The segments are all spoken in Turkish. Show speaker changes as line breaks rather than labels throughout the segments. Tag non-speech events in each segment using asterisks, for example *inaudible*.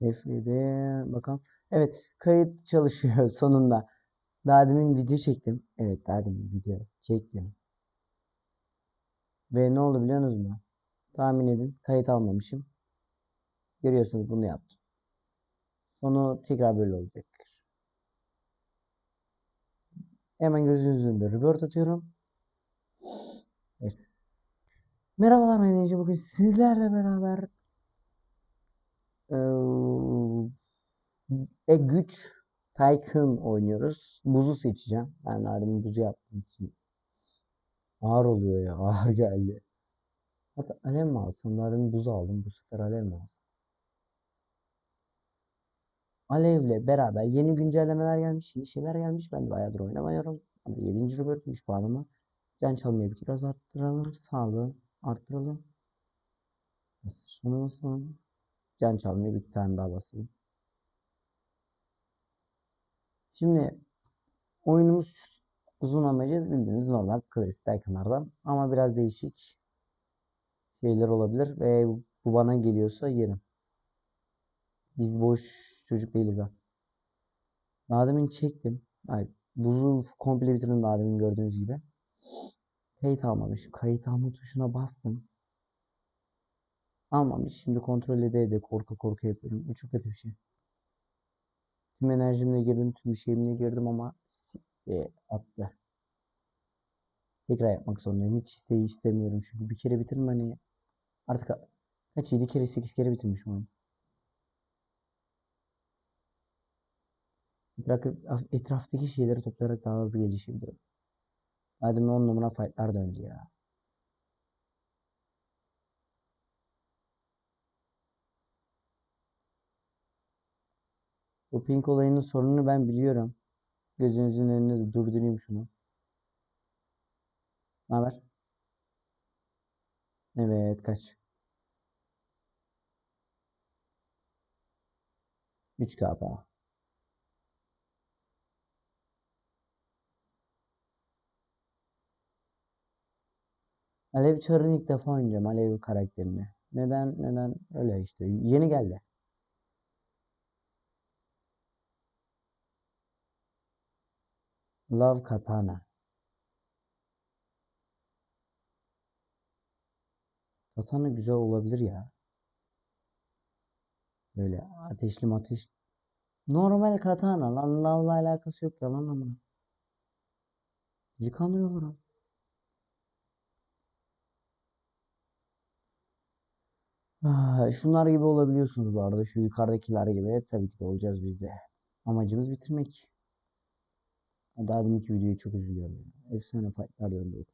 F7 bakalım. Evet kayıt çalışıyor *laughs* sonunda. Daha demin video çektim. Evet daha demin video çektim. Ve ne oldu biliyor musunuz mu? Tahmin edin. Kayıt almamışım. Görüyorsunuz bunu yaptım. Sonu tekrar böyle olacak. Hemen gözünüzün önünde revert atıyorum. Evet. Merhabalar ben. Bugün sizlerle beraber e güç Tycoon oynuyoruz. Buzu seçeceğim. Ben daha demin buzu yaptım için. Ağır oluyor ya. *laughs* Ağır geldi. Hatta alev mi alsam? Daha demin buz aldım. Bu sefer alev mi alsam? Alev'le beraber yeni güncellemeler gelmiş, yeni şeyler gelmiş. Ben de bayağıdır oynamıyorum. Hadi 7. Robert'miş puanıma. Can çalmayı bir biraz arttıralım. Sağlığı arttıralım. Şunu basalım. Can çalmayı bir tane daha basalım. Şimdi oyunumuz uzun amacı bildiğiniz normal klasik Tycoon'lardan ama biraz değişik şeyler olabilir ve bu bana geliyorsa yerim. Biz boş çocuk değiliz ha. Daha demin çektim. Ay, buzu komple bitirdim daha demin gördüğünüz gibi. Kayıt almamış. Kayıt alma tuşuna bastım. Almamış. Şimdi kontrol ede ede korka korka yapıyorum. Bu çok kötü bir şey. Tüm enerjimle girdim. Tüm şeyimle girdim ama e, attı. Tekrar yapmak zorundayım. Hiç isteği istemiyorum. Çünkü bir kere bitirdim hani artık kaç 7 kere 8 kere bitirmişim oyunu. Etraf- Etraftaki şeyleri toplayarak daha hızlı gelişebilirim. Hadi 10 numara fightlar döndü ya. Bu pink olayının sorununu ben biliyorum. Gözünüzün önünde de durdurayım şunu. Ne haber? Evet kaç? 3 kapa. Alev Çar'ın ilk defa oynayacağım Alev karakterini. Neden? Neden? Öyle işte. Yeni geldi. Love Katana. Katana güzel olabilir ya. Böyle ateşli ateş. Normal katana lan lavla alakası yok yalan ama. Yıkanıyorlar abi. Ah, Şunlar gibi olabiliyorsunuz bu arada. Şu yukarıdakiler gibi. Tabii ki de olacağız biz de. Amacımız bitirmek. Daha deminki videoyu çok üzülüyorum. ya. Efsane fightlar döndü.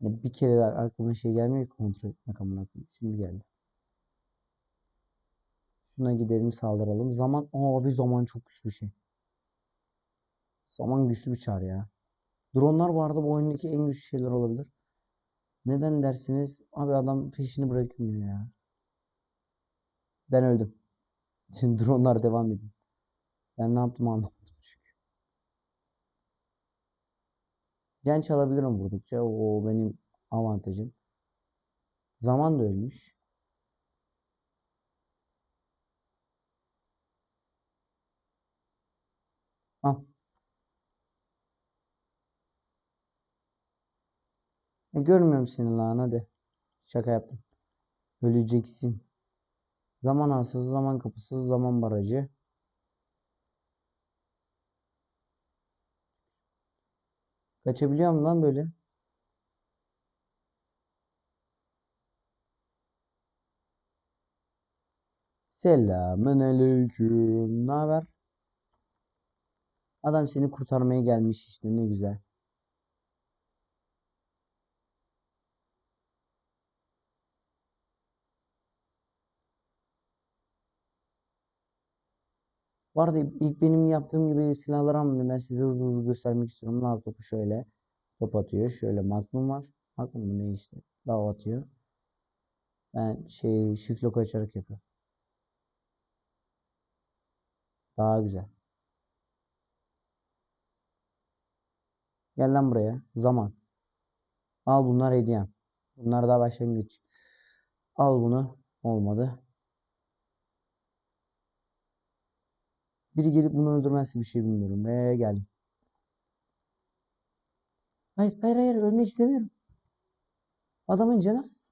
Yani bir kere daha aklıma şey gelmiyor ki kontrol etmek amına. Şimdi geldi. Şuna gidelim saldıralım. Zaman abi zaman çok güçlü bir şey. Zaman güçlü bir çağrı ya. Dronlar vardı bu oyundaki en güçlü şeyler olabilir. Neden dersiniz? Abi adam peşini bırakmıyor ya. Ben öldüm. Şimdi dronlar devam ediyor. Ben ne yaptım anlamadım çünkü. Can çalabilirim vurdukça. O benim avantajım. Zaman da ölmüş. Al. E, görmüyorum seni lan hadi. Şaka yaptım. Öleceksin. Zaman asası, zaman kapısı, zaman barajı. Kaçabiliyor mu lan böyle? Selamün aleyküm. Ne haber? Adam seni kurtarmaya gelmiş işte ne güzel. Bu arada ilk benim yaptığım gibi silahları almayayım. Ben size hızlı hızlı göstermek istiyorum. Lav topu şöyle. Top atıyor. Şöyle magnum var. Magnum mu ne işte. Lav atıyor. Ben şey shift lock açarak yapıyorum. Daha güzel. Gel lan buraya. Zaman. Al bunlar hediyem. Bunlar daha başlangıç. Al bunu. Olmadı. Biri gelip bunu öldürmezse bir şey bilmiyorum. Ve geldim. Hayır hayır hayır ölmek istemiyorum. Adamın az.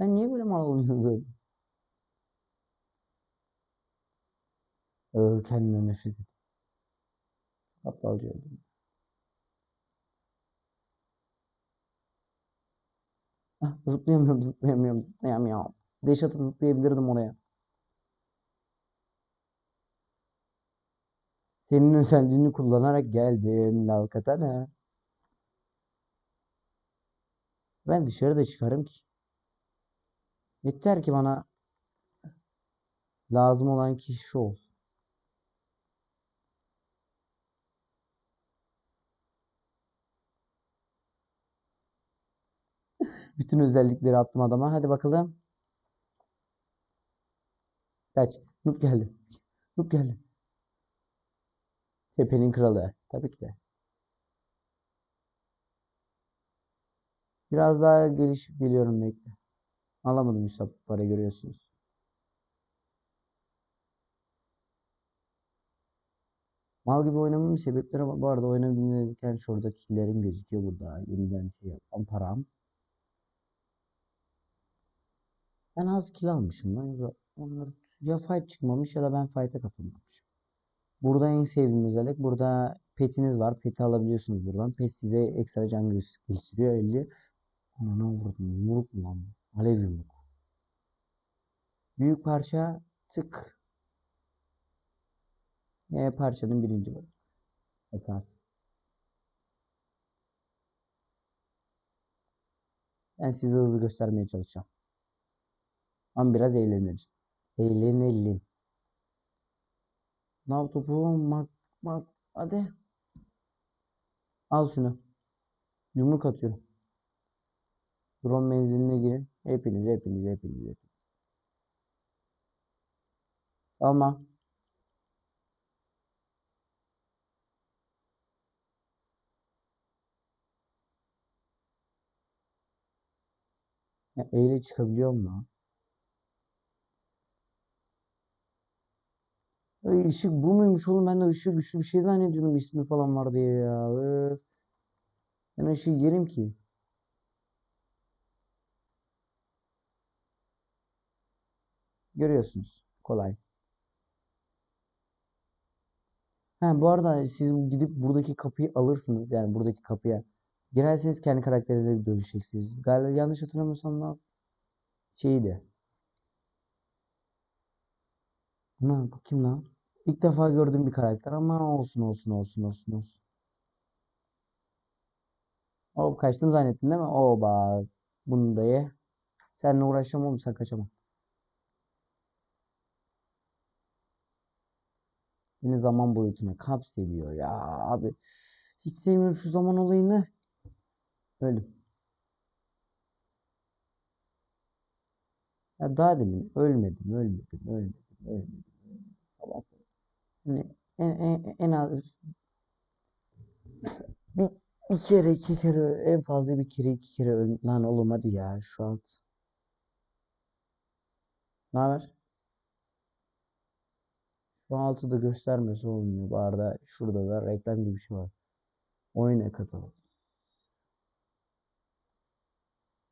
Ben niye böyle mal oynuyorum? Ee, *laughs* kendimden nefret ediyorum. Aptalca öldüm. Ah, zıplayamıyorum, zıplayamıyorum, zıplayamıyorum. Deş atıp zıplayabilirdim oraya. Senin özelliğini kullanarak geldim Lavkatana. Ben dışarıda çıkarım ki. Yeter ki bana lazım olan kişi şu ol. *laughs* Bütün özellikleri attım adama. Hadi bakalım. Kaç. Noob geldi. Noob geldi. Tepenin kralı. Tabii ki de. Biraz daha gelişip geliyorum bekle. Alamadım hesap para görüyorsunuz. Mal gibi oynamamın sebepleri var. Bu arada dinlerken şurada killerim gözüküyor burada. Yeniden şey yapmam param. Ben az kill almışım lan. Onlar ya fight çıkmamış ya da ben fight'a katılmamışım. Burada en sevdiğim özellik burada petiniz var. Peti alabiliyorsunuz buradan. Pet size ekstra can gösteriyor 50. Ona ne vurdum? Yumruk mu lan? Alev yumruk. Büyük parça tık. E parçanın birinci bölümü. Ekas. Ben size hızlı göstermeye çalışacağım. Ama biraz eğlenir. Eğlenelim. Nav topu mak mak hadi. Al şunu. Yumruk atıyorum. Drone menziline girin. Hepiniz hepiniz hepiniz hepiniz. Salma. Ya, eyle çıkabiliyor mu? Ay, ışık bu muymuş oğlum? Ben de ışık güçlü bir şey zannediyorum ismi falan var diye ya. Öf. Ben ışığı yerim ki. Görüyorsunuz. Kolay. Ha, bu arada siz gidip buradaki kapıyı alırsınız. Yani buradaki kapıya. Girerseniz kendi karakterinize dönüşeceksiniz. Galiba yanlış hatırlamıyorsam da şeydi. Ana bu kim lan? İlk defa gördüğüm bir karakter ama olsun olsun olsun olsun olsun. Hop kaçtım zannettin değil mi? Oba. Bunu da ye. Seninle uğraşamam oğlum sen kaçamam. Beni zaman boyutuna kapsediyor ya abi. Hiç sevmiyorum şu zaman olayını. Öldüm. Ya daha demin ölmedim, ölmedim, ölmedim, ölmedim. Sabah. Hani en, en, en az *laughs* bir, bir kere iki kere en fazla bir kere iki kere öl lan oğlum hadi ya şu an. Ne haber? Şu altıda göstermesi olmuyor. Bu arada şurada da reklam gibi bir şey var. Oyuna katıl.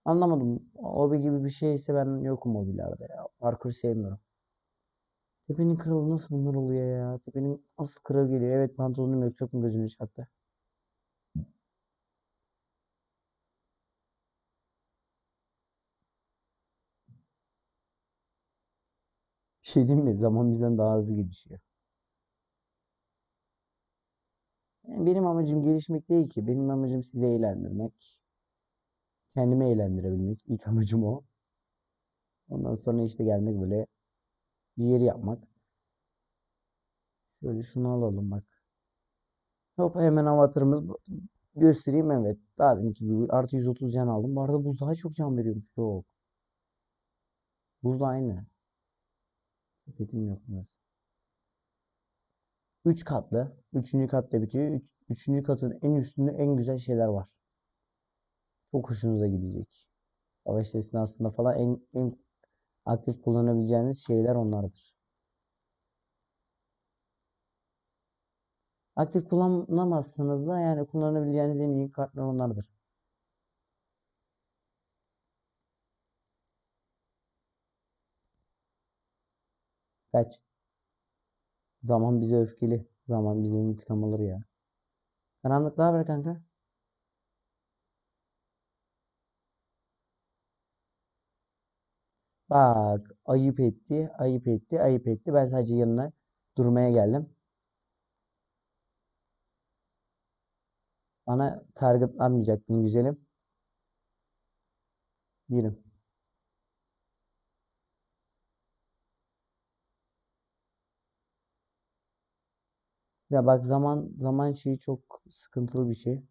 Anlamadım. Hobi gibi bir şeyse ben yokum hobilerde ya. Parkur sevmiyorum. Tepenin kralı nasıl bunlar oluyor ya? Tepenin asıl kralı geliyor. Evet pantolonum yok. Çok mu gözüne çarptı? Bir şey diyeyim mi? Zaman bizden daha hızlı gelişiyor. Yani benim amacım gelişmek değil ki. Benim amacım sizi eğlendirmek. Kendimi eğlendirebilmek. İlk amacım o. Ondan sonra işte gelmek böyle bir yeri yapmak. Şöyle şunu alalım bak. Hop hemen avatarımız göstereyim evet. Daha deminki artı 130 can aldım. Bu arada buz çok can veriyormuş. Yok. Buz da aynı. Sepetim yok burası. 3 katlı. 3. katta bitiyor. 3. Üç, katın en üstünde en güzel şeyler var. Çok hoşunuza gidecek. Savaş esnasında falan en, en aktif kullanabileceğiniz şeyler onlardır. Aktif kullanamazsınız da yani kullanabileceğiniz en iyi kartlar onlardır. Kaç. Zaman bize öfkeli. Zaman bize intikam alır ya. Karanlık ne haber kanka? Bak ayıp etti, ayıp etti, ayıp etti. Ben sadece yanına durmaya geldim. Bana targetlanmayacaktın güzelim. Yerim. Ya bak zaman zaman şeyi çok sıkıntılı bir şey.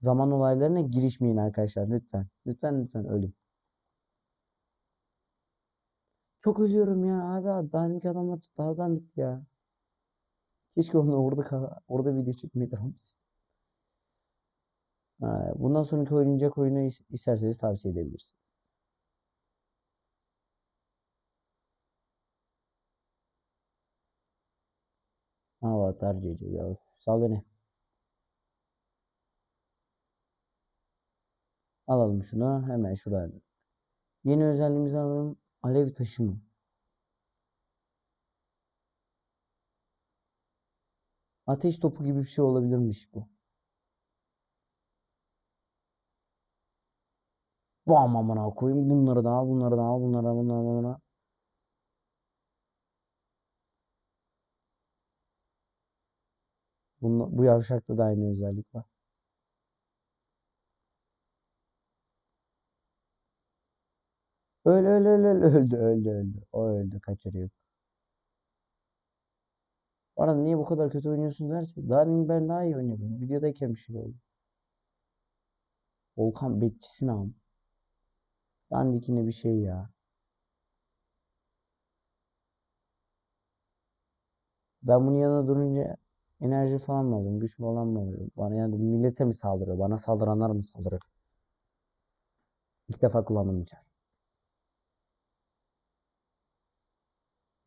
Zaman olaylarına girişmeyin arkadaşlar lütfen. Lütfen lütfen ölün. Çok ölüyorum ya abi. Dandik adamlar daha dandik ya. Keşke onu orada orada video. Ha, Bundan sonraki oynayacak oyunu is- isterseniz tavsiye edebilirsiniz. Avatar CC ya. üf, Sal beni. Alalım şunu. Hemen şuradan. Yeni özelliğimizi alalım. Alev taşımı. Ateş topu gibi bir şey olabilirmiş bu. Bam amına koyayım. Bunları da al, bunları da al, bunları da bunları da bunları. Bunla- bu yavşakta da aynı özellik var. Öl öl öl öl öldü öldü öldü. O öldü kaçırıyor. Bana niye bu kadar kötü oynuyorsun derse daha ben daha iyi oynuyordum. Videodayken bir şey oldu. Volkan bekçisin abi. Dandikine bir şey ya. Ben bunun yanına durunca enerji falan mı alıyorum? Güç falan mı alıyorum? Bana yani millete mi saldırıyor? Bana saldıranlar mı saldırıyor? İlk defa kullandım içer.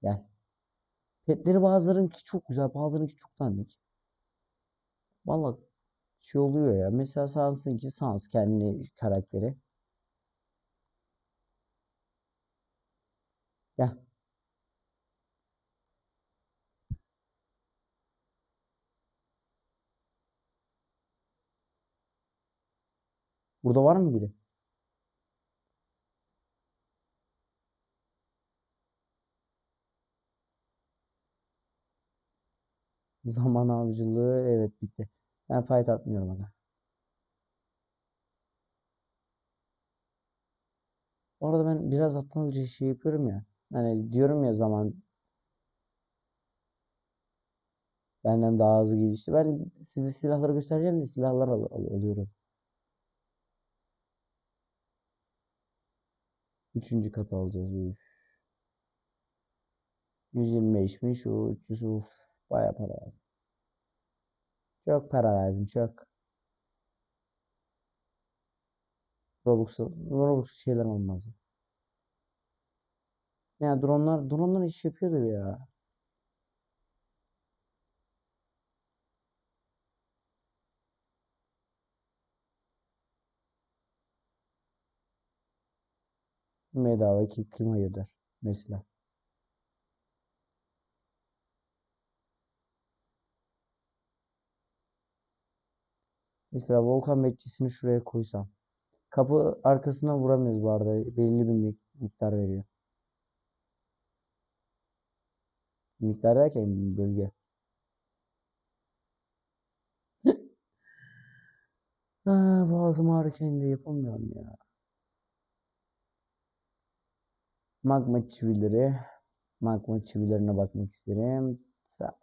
Gel. Petleri bazılarınki çok güzel, bazılarınki çok dandik. Vallahi şey oluyor ya. Mesela Sans'ınki Sans kendi karakteri. Gel. Burada var mı biri? Zaman avcılığı evet bitti. Ben fight atmıyorum aga. Bu arada ben biraz aptalca şey yapıyorum ya. Hani diyorum ya zaman benden daha hızlı gelişti. Ben size silahları göstereceğim de silahlar al al- alıyorum. Üçüncü kat alacağız. Üf. 125'miş şu 300 uf. Baya para lazım. Çok para lazım çok. Robux, Robux şeyler olmaz. Ya dronlar, dronlar iş yapıyordu ya. Bedava ki kim hayır der. Mesela. Mesela volkan bekçisini şuraya koysam. Kapı arkasına vuramıyoruz bu arada. Belli bir mik- miktar veriyor. Miktar derken bölge. *laughs* Ah, boğazım ağrırken de yapamıyorum ya. Magma çivileri. Magma çivilerine bakmak isterim. Tak.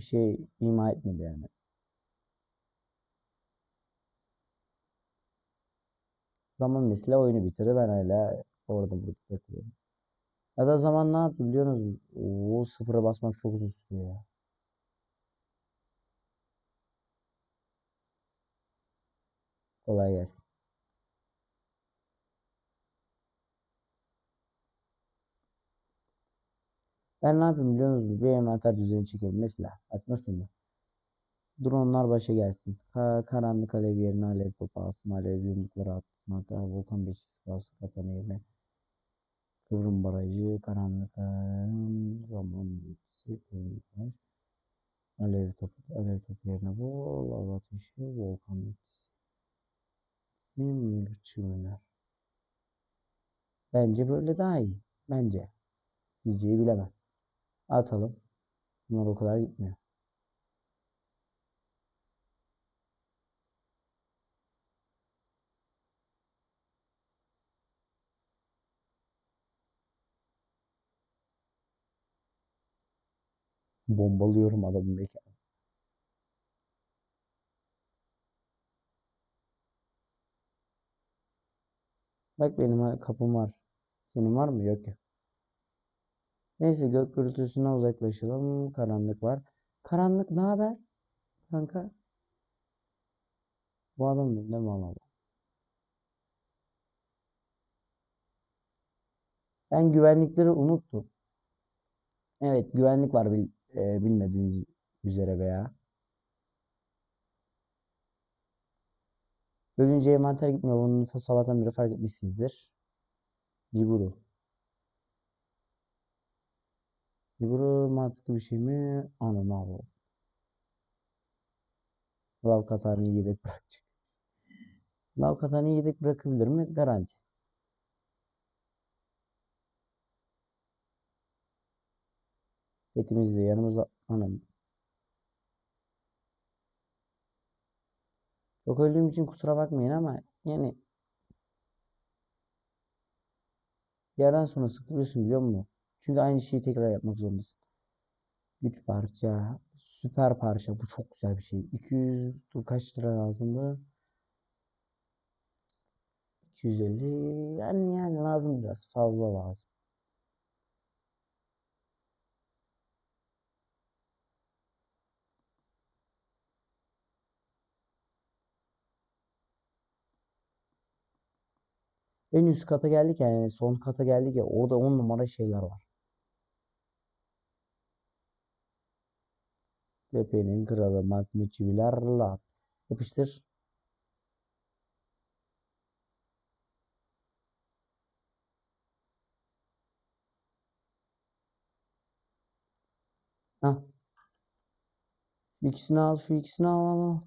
Bir şey ima etmedi yani. Zaman mesela oyunu bitirdi. Ben hala orada burada takılıyorum. Ya da zaman ne yaptı biliyor musunuz? Oo, sıfıra basmak çok uzun sürüyor ya. Kolay gelsin. Ben ne yapayım biliyor musunuz? Bir envanter düzeni çekelim. Mesela bak nasıl mı? Dronlar başa gelsin. Ka karanlık alev yerine alev topu alsın. Alev yumrukları atsın. Hatta volkan beşisi kalsın katanı yerine. Kıvrım barajı, karanlık alev, zaman kıvrım Alev topu, alev topu yerine bol lava ateşi, volkan bitisi. Simli çiviler. Bence böyle daha iyi. Bence. Sizceyi bilemem. Atalım. Bunlar o kadar gitmiyor. Bombalıyorum adamın mekanı. Bak benim kapım var. Senin var mı? Yok ya. Neyse gök gürültüsünden uzaklaşalım. Karanlık var. Karanlık ne haber? Kanka. Bu adam ne mal adam? Ben güvenlikleri unuttum. Evet güvenlik var bil, e, bilmediğiniz üzere veya. Bölünce envanter gitmiyor. Bunu sabahtan beri fark etmişsinizdir. Liburu. Liburu mantıklı bir şey mi? Ana ne yapalım? Lav Katani'yi yedek bırakacak. Lav Katani'yi yedek bırakabilir mi? Garanti. Etimizde yanımızda anam. Çok öldüğüm için kusura bakmayın ama yani yerden sonra sıkılıyorsun biliyor musun? Çünkü aynı şeyi tekrar yapmak zorundasın. Güç parça. Süper parça. Bu çok güzel bir şey. 200 dur kaç lira lazımdı? 250 yani yani lazım biraz fazla lazım. En üst kata geldik yani son kata geldik ya orada 10 numara şeyler var. Tepenin kralı Magmi Çiviler Lats. Yapıştır. Hah. Şu ikisini al, şu ikisini al, al, al.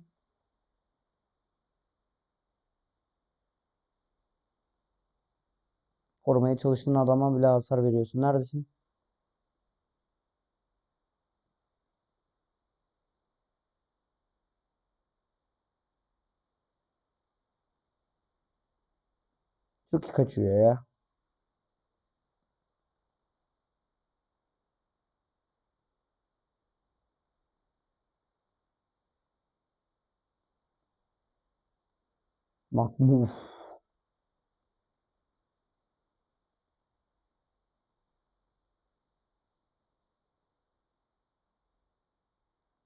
Korumaya çalıştığın adama bile hasar veriyorsun. Neredesin? Çok iyi kaçıyor ya. Makmuf.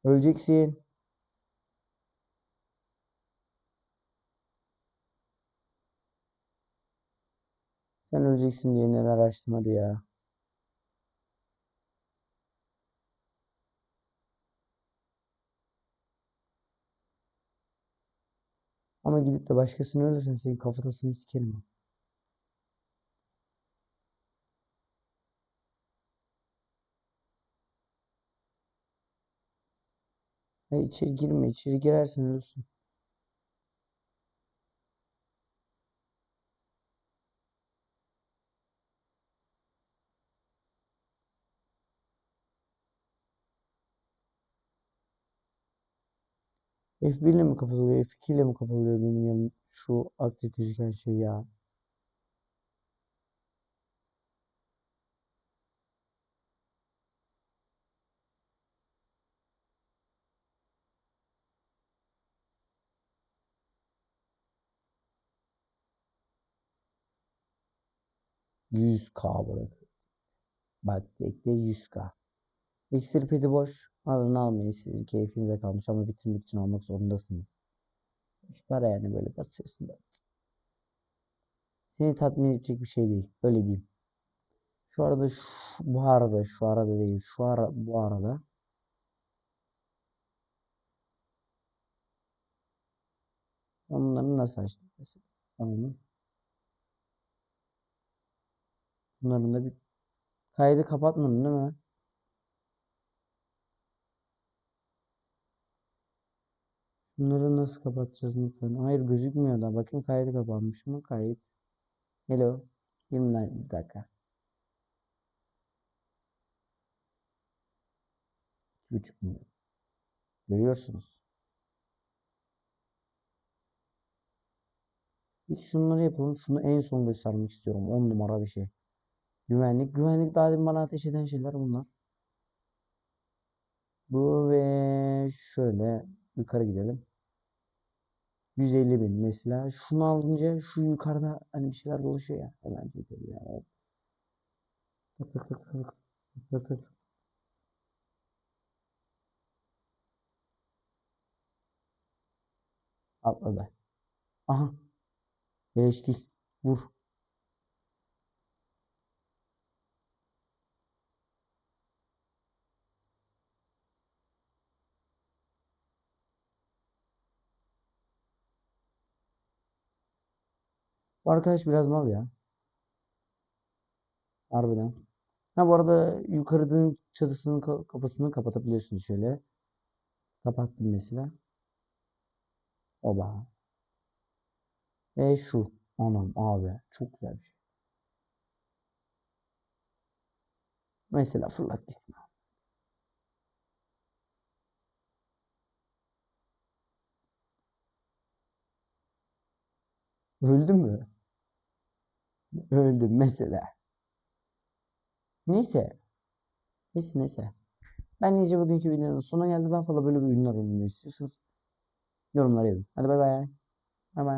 Öleceksin. Sen öleceksin diye neler açtım ya. Ama gidip de başkasını ölürsen senin kafatasını sikerim. Hayır içeri girme. İçeri girersen ölürsün. F1 ile mi kapatılıyor? F2 ile mi kapatılıyor benim yanım şu aktif gözüken şey ya. Yüz k bırak. Bak bekle 100k. İksir peti boş. Alın almayın. Sizin keyfinize kalmış ama bitirmek için almak zorundasınız. Çıkar yani böyle basıyorsun da. Seni tatmin edecek bir şey değil. Öyle diyeyim. Şu arada şu, bu arada şu arada değil. Şu ara bu arada ben bunları nasıl açtım mesela? Anladım. Bunların da bir kaydı kapatmadın değil mi? Bunları nasıl kapatacağız lütfen? Hayır gözükmüyor da. Bakayım kaydı kapanmış mı? Kayıt. Hello. 20 dakika. 2,5 milyon. Görüyorsunuz. İlk şunları yapalım. Şunu en son göstermek istiyorum. 10 numara bir şey. Güvenlik. Güvenlik daha demin bana ateş eden şeyler bunlar. Bu ve şöyle yukarı gidelim. 150 bin mesela. Şunu alınca şu yukarıda hani bir şeyler dolaşıyor ya. Hemen gidelim ya. Tık tık tık tık tık tık tık. Atladı. Aha. Beleş değil. Vur. Bu arkadaş biraz mal ya. Harbiden. Ha bu arada yukarıdan çatısının ka- kapısını kapatabiliyorsunuz şöyle. Kapattım mesela. Oba. Ve şu. Anam abi. Çok güzel bir şey. Mesela fırlat gitsin. Öldüm mü? Öldüm mesela. Neyse. Neyse neyse. Ben iyice bugünkü videonun sonuna geldi. Daha fazla böyle bir ürünler oynaymayı istiyorsanız yorumlara yazın. Hadi bay bay. Bay bay.